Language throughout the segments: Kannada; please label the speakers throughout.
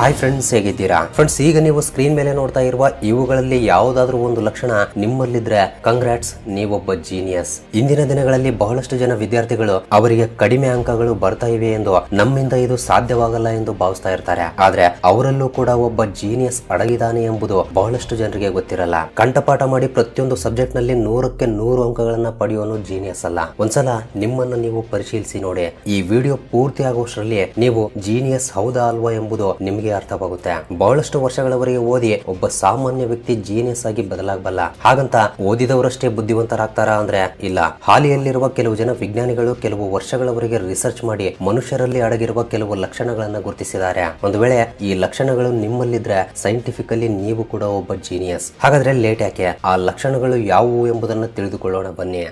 Speaker 1: ಹಾಯ್ ಫ್ರೆಂಡ್ಸ್ ಹೇಗಿದ್ದೀರಾ? ಫ್ರೆಂಡ್ಸ್ ಈಗ ನೀವು ಸ್ಕ್ರೀನ್ ಮೇಲೆ ನೋಡ್ತಾ ಇರುವ ಇವುಗಳಲ್ಲಿ ಯಾವುದಾದ್ರೂ ಒಂದು ಲಕ್ಷಣ ನಿಮ್ಮಲ್ಲಿದ್ರೆ ಕಂಗ್ರಾಟ್ಸ್ ನೀವೊಬ್ಬ ಜೀನಿಯಸ್ ಇಂದಿನ ದಿನಗಳಲ್ಲಿ ಬಹಳಷ್ಟು ಜನ ವಿದ್ಯಾರ್ಥಿಗಳು ಅವರಿಗೆ ಕಡಿಮೆ ಅಂಕಗಳು ಬರ್ತಾ ಇವೆ ಎಂದು ನಮ್ಮಿಂದ ಇದು ಸಾಧ್ಯವಾಗಲ್ಲ ಎಂದು ಭಾವಿಸ್ತಾ ಇರ್ತಾರೆ. ಆದ್ರೆ ಅವರಲ್ಲೂ ಕೂಡ ಒಬ್ಬ ಜೀನಿಯಸ್ ಅಡಗಿದಾನೆ ಎಂಬುದು ಬಹಳಷ್ಟು ಜನರಿಗೆ ಗೊತ್ತಿರಲ್ಲ. ಕಂಠಪಾಠ ಮಾಡಿ ಪ್ರತಿಯೊಂದು ಸಬ್ಜೆಕ್ಟ್ನಲ್ಲಿ ನೂರಕ್ಕೆ ನೂರು ಅಂಕಗಳನ್ನ ಪಡೆಯೋನು ಜೀನಿಯಸ್ ಅಲ್ಲ. ಒಂದ್ಸಲ ನಿಮ್ಮನ್ನ ನೀವು ಪರಿಶೀಲಿಸಿ ನೋಡಿ. ಈ ವಿಡಿಯೋ ಪೂರ್ತಿ ಆಗುವಷ್ಟರಲ್ಲಿ ನೀವು ಜೀನಿಯಸ್ ಹೌದಾ ಅಲ್ವಾ ಎಂಬುದು ನಿಮಗೆ ಅರ್ಥವಾಗುತ್ತೆ. ಬಹಳಷ್ಟು ವರ್ಷಗಳವರೆಗೆ ಓದಿ ಒಬ್ಬ ಸಾಮಾನ್ಯ ವ್ಯಕ್ತಿ ಜೀನಿಯಸ್ ಆಗಿ ಬದಲಾಗಬಲ್ಲ. ಹಾಗಂತ ಓದಿದವರಷ್ಟೇ ಬುದ್ಧಿವಂತರಾಗ್ತಾರಾ ಅಂದ್ರೆ ಇಲ್ಲ. ಹಾಲಿಯಲ್ಲಿರುವ ಕೆಲವು ಜನ ವಿಜ್ಞಾನಿಗಳು ಕೆಲವು ವರ್ಷಗಳವರೆಗೆ ರಿಸರ್ಚ್ ಮಾಡಿ ಮನುಷ್ಯರಲ್ಲಿ ಅಡಗಿರುವ ಕೆಲವು ಲಕ್ಷಣಗಳನ್ನ ಗುರುತಿಸಿದ್ದಾರೆ. ಒಂದು ವೇಳೆ ಈ ಲಕ್ಷಣಗಳು ನಿಮ್ಮಲ್ಲಿದ್ರೆ ಸೈಂಟಿಫಿಕಲಿ ನೀವು ಕೂಡ ಒಬ್ಬ ಜೀನಿಯಸ್ ಹಾಗಾದ್ರೆ ಲೇಟ್ ಯಾಕೆ? ಆ ಲಕ್ಷಣಗಳು ಯಾವುವು ಎಂಬುದನ್ನು ತಿಳಿದುಕೊಳ್ಳೋಣ ಬನ್ನಿ.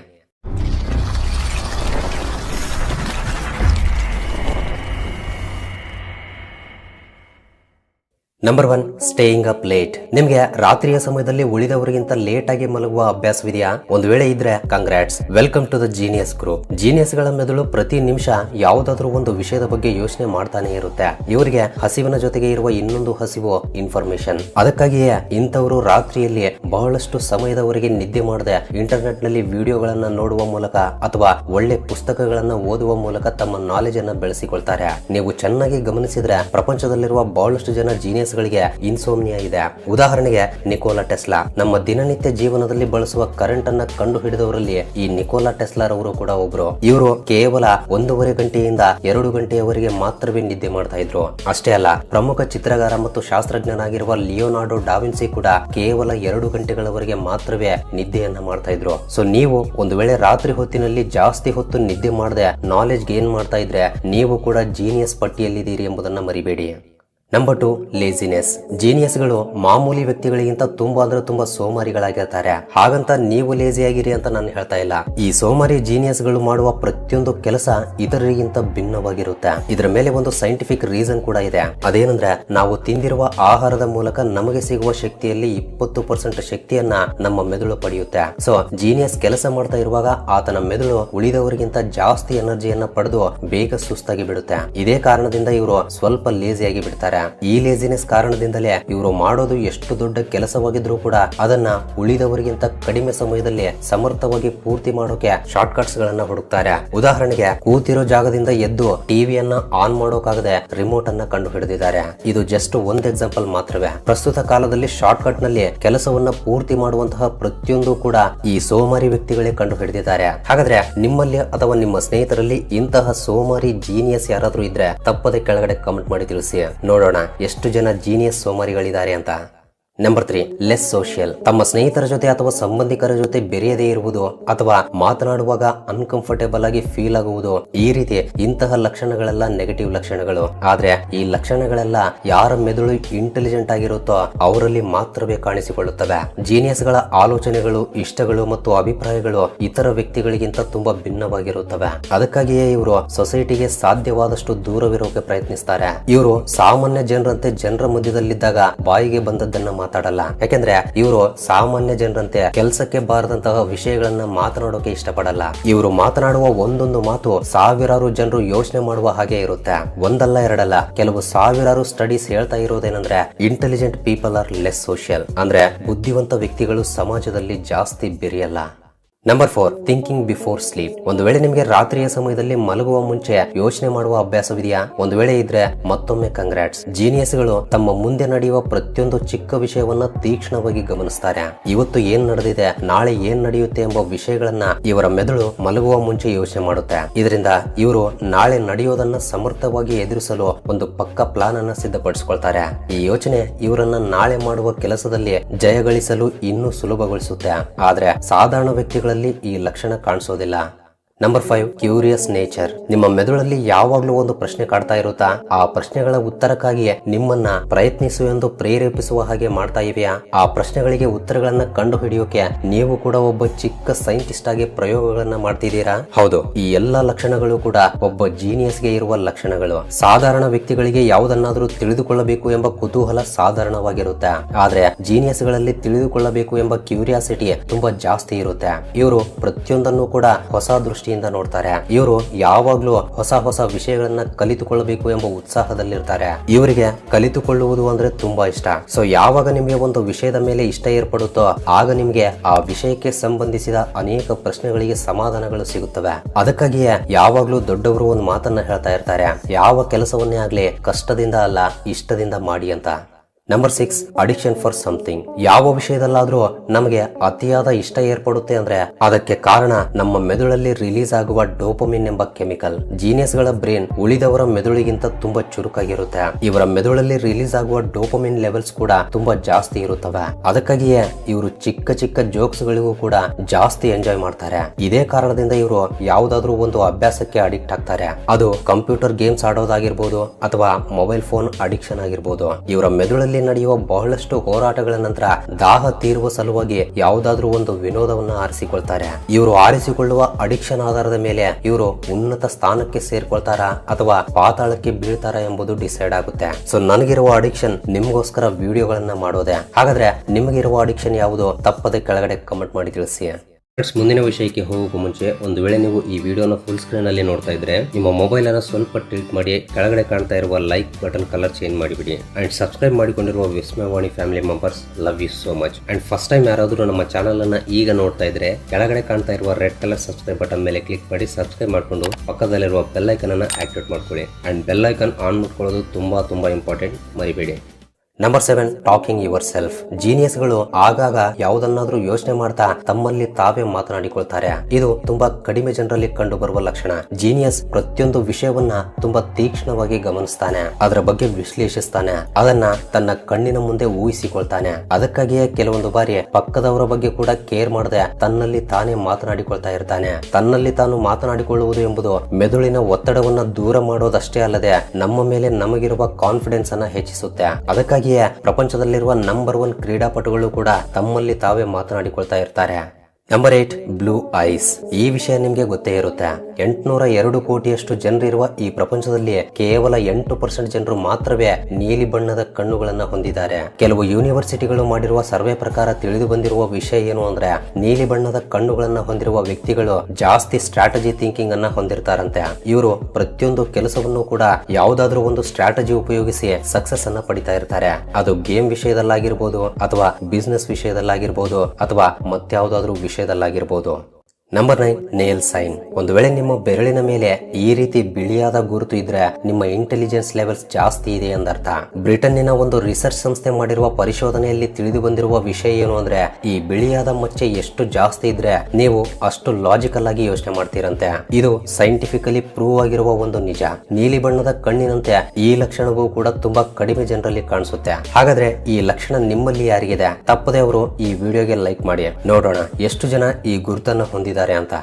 Speaker 1: Number one staying up late ನಿಮ್ಗೆ ರಾತ್ರಿಯ ಸಮಯದಲ್ಲಿ ಉಳಿದವರಿಗಿಂತ ಲೇಟ್ ಆಗಿ ಮಲಗುವ ಅಭ್ಯಾಸವಿದೆಯಾ ಒಂದು ವೇಳೆ ಇದ್ರೆ congrats welcome to the genius group ಜೀನಿಯಸ್ಗಳ ಮೆದುಳು ಪ್ರತಿ ನಿಮಿಷ ಯಾವುದಾದ್ರೂ ಒಂದು ವಿಷಯದ ಬಗ್ಗೆ ಯೋಚನೆ ಮಾಡ್ತಾನೆ ಇರುತ್ತೆ. ಇವರಿಗೆ ಹಸಿವಿನ ಜೊತೆಗೆ ಇರುವ ಇನ್ನೊಂದು ಹಸಿವು ಇನ್ಫಾರ್ಮೇಶನ್ ಅದಕ್ಕಾಗಿಯೇ ಇಂಥವರು ರಾತ್ರಿಯಲ್ಲಿ ಬಹಳಷ್ಟು ಸಮಯದವರೆಗೆ ನಿದ್ದೆ ಮಾಡದೆ ಇಂಟರ್ನೆಟ್ನಲ್ಲಿ ವಿಡಿಯೋಗಳನ್ನ ನೋಡುವ ಮೂಲಕ ಅಥವಾ ಒಳ್ಳೆ ಪುಸ್ತಕಗಳನ್ನ ಓದುವ ಮೂಲಕ ತಮ್ಮ ನಾಲೆಜ್ ಅನ್ನ ಬೆಳೆಸಿಕೊಳ್ತಾರೆ. ನೀವು ಚೆನ್ನಾಗಿ ಗಮನಿಸಿದ್ರೆ ಪ್ರಪಂಚದಲ್ಲಿರುವ ಬಹಳಷ್ಟು ಜನ ಜೀನಿಯಸ್ ಗಳಿಗೆ ಇನ್ಸೋಮ್ನಿಯಾ ಇದೆ. ಉದಾಹರಣೆಗೆ, ನಿಕೋಲಾ ಟೆಸ್ಲಾ ನಮ್ಮ ದಿನನಿತ್ಯ ಜೀವನದಲ್ಲಿ ಬಳಸುವ ಕರೆಂಟ್ ಅನ್ನ ಕಂಡು ಹಿಡಿದವರಲ್ಲಿ ಈ ನಿಕೋಲಾ ಟೆಸ್ಲಾರವರು ಕೂಡ ಒಬ್ರು. ಇವರು ಕೇವಲ ಒಂದೂವರೆ ಗಂಟೆಯಿಂದ ಎರಡು ಗಂಟೆಯವರೆಗೆ ಮಾತ್ರವೇ ನಿದ್ದೆ ಮಾಡ್ತಾ ಇದ್ರು. ಅಷ್ಟೇ ಅಲ್ಲ, ಪ್ರಮುಖ ಚಿತ್ರಗಾರ ಮತ್ತು ಶಾಸ್ತ್ರಜ್ಞನಾಗಿರುವ ಲಿಯೋನಾರ್ಡೋ ಡಾವಿನ್ಸಿ ಕೂಡ ಕೇವಲ ಎರಡು ಗಂಟೆಗಳವರೆಗೆ ಮಾತ್ರವೇ ನಿದ್ದೆಯನ್ನ ಮಾಡ್ತಾ ಇದ್ರು. ಸೊ ನೀವು ಒಂದು ವೇಳೆ ರಾತ್ರಿ ಹೊತ್ತಿನಲ್ಲಿ ಜಾಸ್ತಿ ಹೊತ್ತು ನಿದ್ದೆ ಮಾಡದೆ ನಾಲೆಜ್ ಗೇನ್ ಮಾಡ್ತಾ ಇದ್ರೆ, ನೀವು ಕೂಡ ಜೀನಿಯಸ್ ಪಟ್ಟಿಯಲ್ಲಿದ್ದೀರಿ ಎಂಬುದನ್ನ ಮರಿಬೇಡಿ. ನಂಬರ್ ಟು ಲೇಸಿನೆಸ್ ಜೀನಿಯಸ್ಗಳು ಮಾಮೂಲಿ ವ್ಯಕ್ತಿಗಳಿಗಿಂತ ತುಂಬಾ ಅಂದ್ರೆ ತುಂಬಾ ಸೋಮಾರಿಗಳಾಗಿರ್ತಾರೆ. ಹಾಗಂತ ನೀವು ಲೇಜಿ ಆಗಿರಿ ಅಂತ ನಾನು ಹೇಳ್ತಾ ಇಲ್ಲ. ಈ ಸೋಮಾರಿ ಜೀನಿಯಸ್ಗಳು ಮಾಡುವ ಪ್ರತಿಯೊಂದು ಕೆಲಸ ಇತರರಿಗಿಂತ ಭಿನ್ನವಾಗಿರುತ್ತೆ. ಇದರ ಮೇಲೆ ಒಂದು ಸೈಂಟಿಫಿಕ್ ರೀಸನ್ ಕೂಡ ಇದೆ. ಅದೇನಂದ್ರೆ, ನಾವು ತಿಂದಿರುವ ಆಹಾರದ ಮೂಲಕ ನಮಗೆ ಸಿಗುವ ಶಕ್ತಿಯಲ್ಲಿ ಇಪ್ಪತ್ತು ಪರ್ಸೆಂಟ್ ಶಕ್ತಿಯನ್ನ ನಮ್ಮ ಮೆದುಳು ಪಡೆಯುತ್ತೆ. ಸೊ ಜೀನಿಯಸ್ ಕೆಲಸ ಮಾಡ್ತಾ ಇರುವಾಗ ಆತನ ಮೆದುಳು ಉಳಿದವರಿಗಿಂತ ಜಾಸ್ತಿ ಎನರ್ಜಿಯನ್ನ ಪಡೆದು ಬೇಗ ಸುಸ್ತಾಗಿ ಬಿಡುತ್ತೆ. ಇದೇ ಕಾರಣದಿಂದ ಇವರು ಸ್ವಲ್ಪ ಲೇಜಿಯಾಗಿ ಬಿಡ್ತಾರೆ. ಈ ಲೇಜಿನೆಸ್ ಕಾರಣದಿಂದಲೇ ಇವರು ಮಾಡೋದು ಎಷ್ಟು ದೊಡ್ಡ ಕೆಲಸವಾಗಿದ್ರೂ ಕೂಡ ಅದನ್ನ ಉಳಿದವರಿಗಿಂತ ಕಡಿಮೆ ಸಮಯದಲ್ಲಿ ಸಮರ್ಥವಾಗಿ ಪೂರ್ತಿ ಮಾಡೋಕೆ ಶಾರ್ಟ್ ಕಟ್ಸ್ ಗಳನ್ನ ಹುಡುಕ್ತಾರೆ. ಉದಾಹರಣೆಗೆ ಕೂತಿರೋ ಜಾಗದಿಂದ ಎದ್ದು ಟಿವಿಯನ್ನ ಆನ್ ಮಾಡೋಕಾಗದೆ ರಿಮೋಟ್ ಅನ್ನ ಕಂಡು ಹಿಡಿದಿದ್ದಾರೆ ಇದು ಜಸ್ಟ್ ಒಂದ್ ಎಕ್ಸಾಂಪಲ್ ಮಾತ್ರವೇ. ಪ್ರಸ್ತುತ ಕಾಲದಲ್ಲಿ ಶಾರ್ಟ್ ಕಟ್ನಲ್ಲಿ ಕೆಲಸವನ್ನ ಪೂರ್ತಿ ಮಾಡುವಂತಹ ಪ್ರತಿಯೊಂದು ಕೂಡ ಈ ಸೋಮಾರಿ ವ್ಯಕ್ತಿಗಳೇ ಕಂಡು ಹಿಡಿದಿದ್ದಾರೆ ಹಾಗಾದ್ರೆ ನಿಮ್ಮಲ್ಲಿ ಅಥವಾ ನಿಮ್ಮ ಸ್ನೇಹಿತರಲ್ಲಿ ಇಂತಹ ಸೋಮಾರಿ ಜೀನಿಯಸ್ ಯಾರಾದ್ರೂ ಇದ್ರೆ ತಪ್ಪದೆ ಕೆಳಗಡೆ ಕಮೆಂಟ್ ಮಾಡಿ ತಿಳಿಸಿ. ನೋಡೋಣ. ಎಷ್ಟು ಜನ ಜೀನಿಯಸ್ ಸೋಮಾರಿಗಳಿದ್ದಾರೆ ಅಂತ. ನಂಬರ್ ತ್ರೀ ಲೆಸ್ ಸೋಷಿಯಲ್ ತಮ್ಮ ಸ್ನೇಹಿತರ ಜೊತೆ ಅಥವಾ ಸಂಬಂಧಿಕರ ಜೊತೆ ಬೆರೆಯದೇ ಇರುವುದು ಅಥವಾ ಮಾತನಾಡುವಾಗ ಅನ್ಕಂಫರ್ಟೇಬಲ್ ಆಗಿ ಫೀಲ್ ಆಗುವುದು ಈ ರೀತಿ ಇಂತಹ ಲಕ್ಷಣಗಳೆಲ್ಲ ನೆಗೆಟಿವ್ ಲಕ್ಷಣಗಳು. ಆದ್ರೆ ಈ ಲಕ್ಷಣಗಳೆಲ್ಲ ಯಾರ ಮೆದುಳು ಇಂಟೆಲಿಜೆಂಟ್ ಆಗಿರುತ್ತೋ ಅವರಲ್ಲಿ ಮಾತ್ರವೇ ಕಾಣಿಸಿಕೊಳ್ಳುತ್ತವೆ. ಜೀನಿಯಸ್ಗಳ ಆಲೋಚನೆಗಳು, ಇಷ್ಟಗಳು ಮತ್ತು ಅಭಿಪ್ರಾಯಗಳು ಇತರ ವ್ಯಕ್ತಿಗಳಿಗಿಂತ ತುಂಬಾ ಭಿನ್ನವಾಗಿರುತ್ತವೆ. ಅದಕ್ಕಾಗಿಯೇ ಇವರು ಸೊಸೈಟಿಗೆ ಸಾಧ್ಯವಾದಷ್ಟು ದೂರವಿರೋಕೆ ಪ್ರಯತ್ನಿಸ್ತಾರೆ. ಇವರು ಸಾಮಾನ್ಯ ಜನರಂತೆ ಜನರ ಮಧ್ಯದಲ್ಲಿದ್ದಾಗ ಬಾಯಿಗೆ ಬಂದದ್ದನ್ನ ಮಾತಾಡಲ್ಲ. ಯಾಕೆಂದ್ರೆ ಇವರು ಸಾಮಾನ್ಯ ಜನರಂತೆ ಕೆಲಸಕ್ಕೆ ಬಾರದಂತಹ ವಿಷಯಗಳನ್ನ ಮಾತನಾಡೋಕೆ ಇಷ್ಟಪಡಲ್ಲ. ಇವರು ಮಾತನಾಡುವ ಒಂದೊಂದು ಮಾತು ಸಾವಿರಾರು ಜನರು ಯೋಚನೆ ಮಾಡುವ ಹಾಗೆ ಇರುತ್ತೆ. ಒಂದಲ್ಲ ಎರಡಲ್ಲ, ಕೆಲವು ಸಾವಿರಾರು ಸ್ಟಡೀಸ್ ಹೇಳ್ತಾ ಇರೋದೇನಂದ್ರೆ intelligent people are less social ಅಂದ್ರೆ ಬುದ್ಧಿವಂತ ವ್ಯಕ್ತಿಗಳು ಸಮಾಜದಲ್ಲಿ ಜಾಸ್ತಿ ಬೆರೆಯಲ್ಲ. Number four thinking before sleep ಒಂದು ವೇಳೆ ನಿಮಗೆ ರಾತ್ರಿಯ ಸಮಯದಲ್ಲಿ ಮಲಗುವ ಮುಂಚೆ ಯೋಚನೆ ಮಾಡುವ ಅಭ್ಯಾಸವಿದೆಯಾ? ಒಂದು ವೇಳೆ ಇದ್ರೆ ಮತ್ತೊಮ್ಮೆ ಕಂಗ್ರಾಟ್ಸ್ ಜೀನಿಯಸ್ಗಳು ತಮ್ಮ ಮುಂದೆ ನಡೆಯುವ ಪ್ರತಿಯೊಂದು ಚಿಕ್ಕ ವಿಷಯವನ್ನ ತೀಕ್ಷ್ಣವಾಗಿ ಗಮನಿಸ್ತಾರೆ. ಇವತ್ತು ಏನ್ ನಡೆದಿದೆ, ನಾಳೆ ಏನ್ ನಡೆಯುತ್ತೆ ಎಂಬ ವಿಷಯಗಳನ್ನ ಇವರ ಮೆದುಳು ಮಲಗುವ ಮುಂಚೆ ಯೋಚನೆ ಮಾಡುತ್ತೆ. ಇದರಿಂದ ಇವರು ನಾಳೆ ನಡೆಯೋದನ್ನ ಸಮರ್ಥವಾಗಿ ಎದುರಿಸಲು ಒಂದು ಪಕ್ಕ ಪ್ಲಾನ್ ಅನ್ನ ಸಿದ್ಧಪಡಿಸಿಕೊಳ್ತಾರೆ. ಈ ಯೋಚನೆ ಇವರನ್ನ ನಾಳೆ ಮಾಡುವ ಕೆಲಸದಲ್ಲಿ ಜಯಗಳಿಸಲು ಇನ್ನೂ ಸುಲಭಗೊಳಿಸುತ್ತೆ. ಆದ್ರೆ ಸಾಧಾರಣ ವ್ಯಕ್ತಿಗಳಲ್ಲಿ ಈ ಲಕ್ಷಣ ಕಾಣಿಸೋದಿಲ್ಲ. ನಂಬರ್ ಫೈವ್ ಕ್ಯೂರಿಯಸ್ ನೇಚರ್ ನಿಮ್ಮ ಮೆದುಳಲ್ಲಿ ಯಾವಾಗ್ಲೂ ಒಂದು ಪ್ರಶ್ನೆ ಕಾಡ್ತಾ ಇರುತ್ತಾ? ಆ ಪ್ರಶ್ನೆಗಳ ಉತ್ತರಕ್ಕಾಗಿ ನಿಮ್ಮನ್ನ ಪ್ರಯತ್ನಿಸು ಎಂದು ಪ್ರೇರೇಪಿಸುವ ಹಾಗೆ ಮಾಡ್ತಾ ಇವೆಯಾ ಆ ಪ್ರಶ್ನೆಗಳಿಗೆ ಉತ್ತರಗಳನ್ನ ಕಂಡು ಹಿಡಿಯೋಕೆ ನೀವು ಕೂಡ ಒಬ್ಬ ಚಿಕ್ಕ ಸೈಂಟಿಸ್ಟ್ ಆಗಿ ಪ್ರಯೋಗಗಳನ್ನ ಮಾಡ್ತಿದ್ದೀರಾ? ಹೌದು, ಈ ಎಲ್ಲಾ ಲಕ್ಷಣಗಳು ಕೂಡ ಒಬ್ಬ ಜೀನಿಯಸ್ಗೆ ಇರುವ ಲಕ್ಷಣಗಳು. ಸಾಧಾರಣ ವ್ಯಕ್ತಿಗಳಿಗೆ ಯಾವುದನ್ನಾದರೂ ತಿಳಿದುಕೊಳ್ಳಬೇಕು ಎಂಬ ಕುತೂಹಲ ಸಾಧಾರಣವಾಗಿರುತ್ತೆ. ಆದ್ರೆ ಜೀನಿಯಸ್ಗಳಲ್ಲಿ ತಿಳಿದುಕೊಳ್ಳಬೇಕು ಎಂಬ ಕ್ಯೂರಿಯಾಸಿಟಿ ತುಂಬಾ ಜಾಸ್ತಿ ಇರುತ್ತೆ. ಇವರು ಪ್ರತಿಯೊಂದನ್ನು ಕೂಡ ಹೊಸ ದೃಷ್ಟಿ ದೃಷ್ಟಿಯಿಂದ ನೋಡ್ತಾರೆ. ಇವರು ಯಾವಾಗ್ಲೂ ಹೊಸ ಹೊಸ ವಿಷಯಗಳನ್ನ ಕಲಿತುಕೊಳ್ಳಬೇಕು ಎಂಬ ಉತ್ಸಾಹದಲ್ಲಿರ್ತಾರೆ. ಇವರಿಗೆ ಕಲಿತುಕೊಳ್ಳುವುದು ಅಂದ್ರೆ ತುಂಬಾ ಇಷ್ಟ. ಸೊ ಯಾವಾಗ ನಿಮಗೆ ಒಂದು ವಿಷಯದ ಮೇಲೆ ಇಷ್ಟ ಏರ್ಪಡುತ್ತೋ ಆಗ ನಿಮಗೆ ಆ ವಿಷಯಕ್ಕೆ ಸಂಬಂಧಿಸಿದ ಅನೇಕ ಪ್ರಶ್ನೆಗಳಿಗೆ ಸಮಾಧಾನಗಳು ಸಿಗುತ್ತವೆ. ಅದಕ್ಕಾಗಿಯೇ ಯಾವಾಗ್ಲೂ ದೊಡ್ಡವರು ಒಂದು ಮಾತನ್ನ ಹೇಳ್ತಾ ಇರ್ತಾರೆ. ಯಾವ ಕೆಲಸವನ್ನೇ ಆಗ್ಲಿ ಕಷ್ಟದಿಂದ ಅಲ್ಲ, ಇಷ್ಟದಿಂದ ಮಾಡಿ ಅಂತ. Number six addiction for something ಯಾವ ವಿಷಯದಲ್ಲಾದ್ರೂ ನಮಗೆ ಅತಿಯಾದ ಇಷ್ಟ ಏರ್ಪಡುತ್ತೆ ಅಂದ್ರೆ ಅದಕ್ಕೆ ಕಾರಣ ನಮ್ಮ ಮೆದುಳಲ್ಲಿ ರಿಲೀಸ್ ಆಗುವ ಡೋಪಮಿನ್ ಎಂಬ ಕೆಮಿಕಲ್ ಜೀನಿಯಸ್ಗಳ ಬ್ರೇನ್ ಉಳಿದವರ ಮೆದುಳಿಗಿಂತ ತುಂಬಾ ಚುರುಕಾಗಿರುತ್ತೆ. ಇವರ ಮೆದುಳಲ್ಲಿ ರಿಲೀಸ್ ಆಗುವ ಡೋಪಮಿನ್ ಲೆವೆಲ್ಸ್ ಕೂಡ ತುಂಬಾ ಜಾಸ್ತಿ ಇರುತ್ತವೆ. ಅದಕ್ಕಾಗಿಯೇ ಇವರು ಚಿಕ್ಕ ಚಿಕ್ಕ ಜೋಕ್ಸ್ ಗಳಿಗೂ ಕೂಡ ಜಾಸ್ತಿ ಎಂಜಾಯ್ ಮಾಡ್ತಾರೆ. ಇದೇ ಕಾರಣದಿಂದ ಇವರು ಯಾವುದಾದ್ರೂ ಒಂದು ಅಭ್ಯಾಸಕ್ಕೆ ಅಡಿಕ್ಟ್ ಆಗ್ತಾರೆ. ಅದು ಕಂಪ್ಯೂಟರ್ ಗೇಮ್ಸ್ ಆಡೋದಾಗಿರ್ಬೋದು ಅಥವಾ ಮೊಬೈಲ್ ಫೋನ್ ಅಡಿಕ್ಷನ್ ಆಗಿರ್ಬೋದು. ಇವರ ಮೆದುಳಲ್ಲಿ ನಡೆಯುವ ಬಹಳಷ್ಟು ಹೋರಾಟಗಳ ನಂತರ ದಾಹ ತೀರುವ ಸಲುವಾಗಿ ಯಾವುದಾದ್ರೂ ಒಂದು ವಿನೋದವನ್ನ ಆರಿಸಿಕೊಳ್ತಾರೆ. ಇವರು ಆರಿಸಿಕೊಳ್ಳುವ ಅಡಿಕ್ಷನ್ ಆಧಾರದ ಮೇಲೆ ಇವರು ಉನ್ನತ ಸ್ಥಾನಕ್ಕೆ ಸೇರ್ಕೊಳ್ತಾರಾ ಅಥವಾ ಪಾತಾಳಕ್ಕೆ ಬೀಳ್ತಾರಾ ಎಂಬುದು ಡಿಸೈಡ್ ಆಗುತ್ತೆ. ಸೊ ನನಗಿರುವ ಅಡಿಕ್ಷನ್ ನಿಮಗೋಸ್ಕರ ವಿಡಿಯೋಗಳನ್ನ ಮಾಡೋದೆ. ಹಾಗಾದ್ರೆ ನಿಮಗಿರುವ ಅಡಿಕ್ಷನ್ ಯಾವುದು? ತಪ್ಪದೆ ಕೆಳಗಡೆ ಕಮೆಂಟ್ ಮಾಡಿ ತಿಳಿಸಿ. ಫ್ರೆಂಡ್ಸ್ ಮುಂದಿನ ವಿಷಯಕ್ಕೆ ಹೋಗುವ ಮುಂಚೆ ಒಂದು ವೇಳೆ ನೀವು ಈ ವಿಡಿಯೋನ ಫುಲ್ ಸ್ಕ್ರೀನ್ ಅಲ್ಲಿ ನೋಡ್ತಾ ಇದ್ರೆ ನಿಮ್ಮ ಮೊಬೈಲ್ ಅನ್ನು ಸ್ವಲ್ಪ ಟಿಲ್ಟ್ ಮಾಡಿ ಕೆಳಗಡೆ ಕಾಣ್ತಾ ಇರುವ ಲೈಕ್ ಬಟನ್ ಕಲರ್ ಚೇಂಜ್ ಮಾಡಿಬಿಡಿ. ಅಂಡ್ ಸಬ್ಸ್ಕ್ರೈಬ್ ಮಾಡಿಕೊಂಡಿರುವ Vismayavani family members love you so much and first time ಯಾರಾದರೂ ನಮ್ಮ ಚಾನಲ್ ಅನ್ನ ಈಗ ನೋಡ್ತಾ ಇದ್ರೆ ಕೆಳಗಡೆ ಕಾಣ್ತಾ ಇರುವ ರೆಡ್ ಕಲರ್ ಸಬ್ಸ್ಕ್ರೈಬ್ ಬಟನ್ ಮೇಲೆ ಕ್ಲಿಕ್ ಮಾಡಿ ಸಬ್ಸ್ಕ್ರೈಬ್ ಮಾಡ್ಕೊಂಡು ಪಕ್ಕದಲ್ಲಿರುವ ಬೆಲ್ ಐಕನ್ ಅನ್ನ ಆಕ್ಟಿವೇಟ್ ಮಾಡ್ಕೊಳ್ಳಿ. ಅಂಡ್ ಬೆಲ್ ಐಕನ್ ಆನ್ ಮಾಡ್ಕೊಳ್ಳೋದು ತುಂಬಾ ತುಂಬಾ ಇಂಪಾರ್ಟೆಂಟ್ ಮರಿಬೇಡಿ. Number seven talking yourself ಜೀನಿಯಸ್ಗಳು ಆಗಾಗ ಯಾವುದನ್ನಾದ್ರೂ ಯೋಚನೆ ಮಾಡ್ತಾ ತಮ್ಮಲ್ಲಿ ತಾವೇ ಮಾತನಾಡಿಕೊಳ್ತಾರೆ. ಇದು ತುಂಬಾ ಕಡಿಮೆ ಜನರಲ್ಲಿ ಕಂಡು ಬರುವ ಲಕ್ಷಣ. ಜೀನಿಯಸ್ ಪ್ರತಿಯೊಂದು ವಿಷಯವನ್ನ ತುಂಬಾ ತೀಕ್ಷ್ಣವಾಗಿ ಗಮನಿಸ್ತಾನೆ. ಅದರ ಬಗ್ಗೆ ವಿಶ್ಲೇಷಿಸ್ತಾನೆ. ಅದನ್ನ ತನ್ನ ಕಣ್ಣಿನ ಮುಂದೆ ಊಹಿಸಿಕೊಳ್ತಾನೆ. ಅದಕ್ಕಾಗಿಯೇ ಕೆಲವೊಂದು ಬಾರಿ ಪಕ್ಕದವರ ಬಗ್ಗೆ ಕೂಡ ಕೇರ್ ಮಾಡದೆ ತನ್ನಲ್ಲಿ ತಾನೇ ಮಾತನಾಡಿಕೊಳ್ತಾ ಇರ್ತಾನೆ. ತನ್ನಲ್ಲಿ ತಾನು ಮಾತನಾಡಿಕೊಳ್ಳುವುದು ಎಂಬುದು ಮೆದುಳಿನ ಒತ್ತಡವನ್ನ ದೂರ ಮಾಡೋದಷ್ಟೇ ಅಲ್ಲದೆ ನಮ್ಮ ಮೇಲೆ ನಮಗಿರುವ ಕಾನ್ಫಿಡೆನ್ಸ್ ಅನ್ನ ಹೆಚ್ಚಿಸುತ್ತೆ. ಅದಕ್ಕಾಗಿಯೇ ಪ್ರಪಂಚದಲ್ಲಿರುವ ನಂಬರ್ ಒನ್ ಕ್ರೀಡಾಪಟುಗಳು ಕೂಡ ತಮ್ಮಲ್ಲಿ ತಾವೇ ಮಾತನಾಡಿಕೊಳ್ತಾ ಇರ್ತಾರೆ. ನಂಬರ್ ಏಟ್ ಬ್ಲೂ ಐಸ್ ಈ ವಿಷಯ ನಿಮ್ಗೆ ಗೊತ್ತೇ ಇರುತ್ತೆ. ಎಂಟುನೂರ ಎರಡು ಕೋಟಿಯಷ್ಟು ಜನರಿರುವ ಈ ಪ್ರಪಂಚದಲ್ಲಿ ಕೇವಲ ಎಂಟು ಪರ್ಸೆಂಟ್ ಜನರು ಮಾತ್ರವೇ ನೀಲಿ ಬಣ್ಣದ ಕಣ್ಣುಗಳನ್ನ ಹೊಂದಿದ್ದಾರೆ. ಕೆಲವು ಯೂನಿವರ್ಸಿಟಿಗಳು ಮಾಡಿರುವ ಸರ್ವೆ ಪ್ರಕಾರ ತಿಳಿದು ಬಂದಿರುವ ವಿಷಯ ಏನು ಅಂದ್ರೆ, ನೀಲಿ ಬಣ್ಣದ ಕಣ್ಣುಗಳನ್ನ ಹೊಂದಿರುವ ವ್ಯಕ್ತಿಗಳು ಜಾಸ್ತಿ ಸ್ಟ್ರಾಟಜಿ ಥಿಂಕಿಂಗ್ ಅನ್ನ ಹೊಂದಿರ್ತಾರಂತೆ. ಇವರು ಪ್ರತಿಯೊಂದು ಕೆಲಸವನ್ನು ಕೂಡ ಯಾವುದಾದ್ರೂ ಒಂದು ಸ್ಟ್ರಾಟಜಿ ಉಪಯೋಗಿಸಿ ಸಕ್ಸಸ್ ಅನ್ನ ಪಡಿತಾ ಇರ್ತಾರೆ. ಅದು ಗೇಮ್ ವಿಷಯದಲ್ಲಾಗಿರ್ಬೋದು ಅಥವಾ ಬಿಸ್ನೆಸ್ ವಿಷಯದಲ್ಲಾಗಿರ್ಬೋದು ಅಥವಾ ಮತ್ಯಾವುದಾದ್ರೂ ವಿಷಯದಲ್ಲಾಗಿರ್ಬೋದು. ನಂಬರ್ ನೈನ್ ನೇಲ್ ಸೈನ್ ಒಂದು ವೇಳೆ ನಿಮ್ಮ ಬೆರಳಿನ ಮೇಲೆ ಈ ರೀತಿ ಬಿಳಿಯಾದ ಗುರುತು ಇದ್ರೆ ನಿಮ್ಮ ಇಂಟೆಲಿಜೆನ್ಸ್ ಲೆವೆಲ್ಸ್ ಜಾಸ್ತಿ ಇದೆ ಎಂದರ್ಥ ಬ್ರಿಟನ್ನಿನ ಒಂದು ರಿಸರ್ಚ್ ಸಂಸ್ಥೆ ಮಾಡಿರುವ ಪರಿಶೋಧನೆಯಲ್ಲಿ ತಿಳಿದು ಬಂದಿರುವ ವಿಷಯ ಏನು ಅಂದ್ರೆ, ಈ ಬಿಳಿಯಾದ ಮಚ್ಚೆ ಎಷ್ಟು ಜಾಸ್ತಿ ಇದ್ರೆ ನೀವು ಅಷ್ಟು ಲಾಜಿಕಲ್ ಆಗಿ ಯೋಚನೆ ಮಾಡ್ತೀರಂತೆ. ಇದು ಸೈಂಟಿಫಿಕಲಿ ಪ್ರೂವ್ ಆಗಿರುವ ಒಂದು ನಿಜ. ನೀಲಿ ಬಣ್ಣದ ಕಣ್ಣಿನಂತೆ ಈ ಲಕ್ಷಣವೂ ಕೂಡ ತುಂಬಾ ಕಡಿಮೆ ಜನರಲ್ಲಿ ಕಾಣಿಸುತ್ತೆ. ಹಾಗಾದ್ರೆ ಈ ಲಕ್ಷಣ ನಿಮ್ಮಲ್ಲಿ ಯಾರಿಗಿದೆ? ತಪ್ಪದೆ ಅವರು ಈ ವಿಡಿಯೋಗೆ ಲೈಕ್ ಮಾಡಿ. ನೋಡೋಣ, ಎಷ್ಟು ಜನ ಈ ಗುರುತನ್ನು ಹೊಂದಿದ್ದಾರೆ? ಅಂತ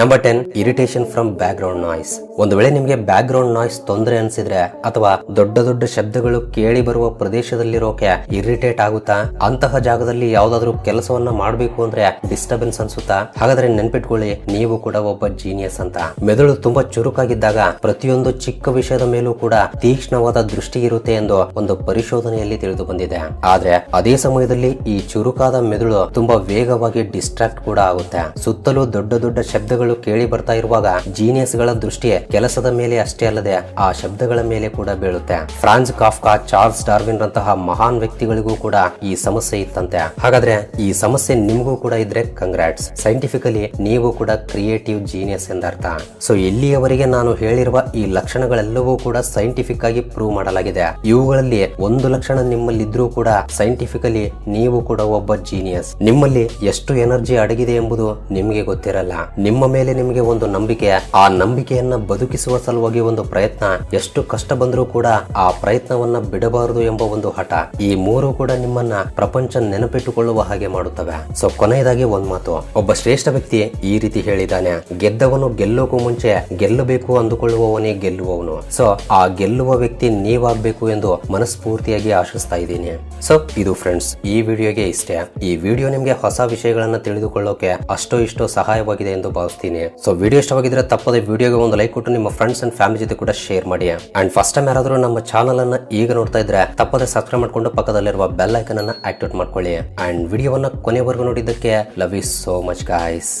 Speaker 1: number ten irritation from background noise ಒಂದು ವೇಳೆ ನಿಮಗೆ ಬ್ಯಾಕ್ ಗ್ರೌಂಡ್ ನಾಯ್ಸ್ ತೊಂದರೆ ಅನ್ಸಿದ್ರೆ ಅಥವಾ ದೊಡ್ಡ ದೊಡ್ಡ ಶಬ್ದಗಳು ಕೇಳಿ ಬರುವ ಪ್ರದೇಶದಲ್ಲಿರೋಕೆ ಇರಿಟೇಟ್ ಆಗುತ್ತಾ? ಅಂತಹ ಜಾಗದಲ್ಲಿ ಯಾವ್ದಾದ್ರು ಕೆಲಸವನ್ನ ಮಾಡಬೇಕು ಅಂದ್ರೆ ಡಿಸ್ಟರ್ಬೆನ್ಸ್ ಅನ್ಸುತ್ತಾ? ಹಾಗಾದ್ರೆ ನೆನ್ಪಿಟ್ಕೊಳ್ಳಿ, ನೀವು ಕೂಡ ಒಬ್ಬ ಜೀನಿಯಸ್ ಅಂತ. ಮೆದುಳು ತುಂಬಾ ಚುರುಕಾಗಿದ್ದಾಗ ಪ್ರತಿಯೊಂದು ಚಿಕ್ಕ ವಿಷಯದ ಮೇಲೂ ಕೂಡ ತೀಕ್ಷ್ಣವಾದ ದೃಷ್ಟಿ ಇರುತ್ತೆ ಎಂದು ಒಂದು ಪರಿಶೋಧನೆಯಲ್ಲಿ ತಿಳಿದು ಬಂದಿದೆ. ಆದ್ರೆ ಅದೇ ಸಮಯದಲ್ಲಿ ಈ ಚುರುಕಾದ ಮೆದುಳು ತುಂಬಾ ವೇಗವಾಗಿ ಡಿಸ್ಟ್ರಾಕ್ಟ್ ಕೂಡ ಆಗುತ್ತೆ. ಸುತ್ತಲೂ ದೊಡ್ಡ ದೊಡ್ಡ ಶಬ್ದಗಳು ಕೇಳಿ ಬರ್ತಾ ಇರುವಾಗ ಜೀನಿಯಸ್ಗಳ ದೃಷ್ಟಿ ಕೆಲಸದ ಮೇಲೆ ಅಷ್ಟೇ ಅಲ್ಲದೆ ಆ ಶಬ್ದಗಳ ಮೇಲೆ ಕೂಡ ಬೀಳುತ್ತೆ. ಫ್ರಾನ್ಸ್ ಕಾಫ್ಕಾ ಚಾರ್ಲ್ಸ್ ಡಾರ್ವಿನ್ ರಂತಹ ಮಹಾನ್ ವ್ಯಕ್ತಿಗಳಿಗೂ ಕೂಡ ಈ ಸಮಸ್ಯೆ ಇತ್ತಂತೆ. ಹಾಗಾದ್ರೆ ಈ ಸಮಸ್ಯೆ ನಿಮಗೂ ಕೂಡ ಇದ್ರೆ ಕಂಗ್ರಾಟ್ಸ್ ಸೈಂಟಿಫಿಕಲಿ ನೀವು ಕೂಡ ಕ್ರಿಯೇಟಿವ್ ಜೀನಿಯಸ್ ಎಂದರ್ಥ ಸೊ ಇಲ್ಲಿಯವರೆಗೆ ನಾನು ಹೇಳಿರುವ ಈ ಲಕ್ಷಣಗಳೆಲ್ಲವೂ ಕೂಡ ಸೈಂಟಿಫಿಕ್ ಆಗಿ ಪ್ರೂವ್ ಮಾಡಲಾಗಿದೆ. ಇವುಗಳಲ್ಲಿ ಒಂದು ಲಕ್ಷಣ ನಿಮ್ಮಲ್ಲಿದ್ರೂ ಕೂಡ ಸೈಂಟಿಫಿಕಲಿ ನೀವು ಕೂಡ ಒಬ್ಬ ಜೀನಿಯಸ್ ನಿಮ್ಮಲ್ಲಿ ಎಷ್ಟು ಎನರ್ಜಿ ಅಡಗಿದೆ ಎಂಬುದು ನಿಮಗೆ ಗೊತ್ತಿರಲ್ಲ. ನಿಮ್ಮ ಮೇಲೆ ನಿಮಗೆ ಒಂದು ನಂಬಿಕೆ. ಆ ನಂಬಿಕೆಯನ್ನ ಬದುಕಿಸುವ ಸಲುವಾಗಿ ಒಂದು ಪ್ರಯತ್ನ. ಎಷ್ಟು ಕಷ್ಟ ಬಂದರೂ ಕೂಡ ಆ ಪ್ರಯತ್ನವನ್ನ ಬಿಡಬಾರದು ಎಂಬ ಒಂದು ಹಠ. ಈ ಮೂರು ಕೂಡ ನಿಮ್ಮನ್ನ ಪ್ರಪಂಚ ನೆನಪಿಟ್ಟುಕೊಳ್ಳುವ ಹಾಗೆ ಮಾಡುತ್ತವೆ. ಸೊ ಕೊನೆಯದಾಗಿ ಒಂದ್ ಮಾತು. ಒಬ್ಬ ಶ್ರೇಷ್ಠ ವ್ಯಕ್ತಿ ಈ ರೀತಿ ಹೇಳಿದಾನೆ ಗೆದ್ದವನು ಗೆಲ್ಲೋಕು ಮುಂಚೆ ಗೆಲ್ಲಬೇಕು ಅಂದುಕೊಳ್ಳುವವನೇ ಗೆಲ್ಲುವವನು. ಸೊ ಆ ಗೆಲ್ಲುವ ವ್ಯಕ್ತಿ ನೀವಾಗಬೇಕು ಎಂದು ಮನಸ್ಫೂರ್ತಿಯಾಗಿ ಆಶಿಸ್ತಾ ಇದ್ದೀನಿ. ಸೊ ಇದು ಫ್ರೆಂಡ್ಸ್ ಈ ವಿಡಿಯೋಗೆ ಇಷ್ಟೇ. ಈ ವಿಡಿಯೋ ನಿಮ್ಗೆ ಹೊಸ ವಿಷಯಗಳನ್ನ ತಿಳಿದುಕೊಳ್ಳೋಕೆ ಅಷ್ಟೋ ಇಷ್ಟೋ ಸಹಾಯವಾಗಿದೆ ಎಂದು ಭಾವಿಸ್ತೀನಿ ಸೊ ವಿಡಿಯೋ ಇಷ್ಟವಾಗಿದ್ರೆ ತಪ್ಪದೆ ವಿಡಿಯೋಗೆ ಒಂದು ಲೈಕ್ ಕೊಟ್ಟು ನಿಮ್ಮ ಫ್ರೆಂಡ್ಸ್ ಅಂಡ್ ಫ್ಯಾಮಿಲಿ ಜೊತೆ ಕೂಡ ಶೇರ್ ಮಾಡಿ. ಅಂಡ್ ಫಸ್ಟ್ ಟೈಮ್ ಯಾರಾದರೂ ನಮ್ಮ ಚಾನಲ್ ಅನ್ನ ಈಗ ನೋಡ್ತಾ ಇದ್ರೆ ತಪ್ಪದೆ ಸಬ್ಸ್ಕ್ರೈಬ್ ಮಾಡ್ಕೊಂಡು ಪಕ್ಕದಲ್ಲಿರುವ ಬೆಲ್ ಐಕನ್ ಅನ್ನ ಆಕ್ಟಿವೇಟ್ ಮಾಡ್ಕೊಳ್ಳಿ. ಅಂಡ್ ವಿಡಿಯೋವನ್ನ ಕೊನೆವರೆಗೂ ನೋಡಿದ್ದಕ್ಕೆ love you so much guys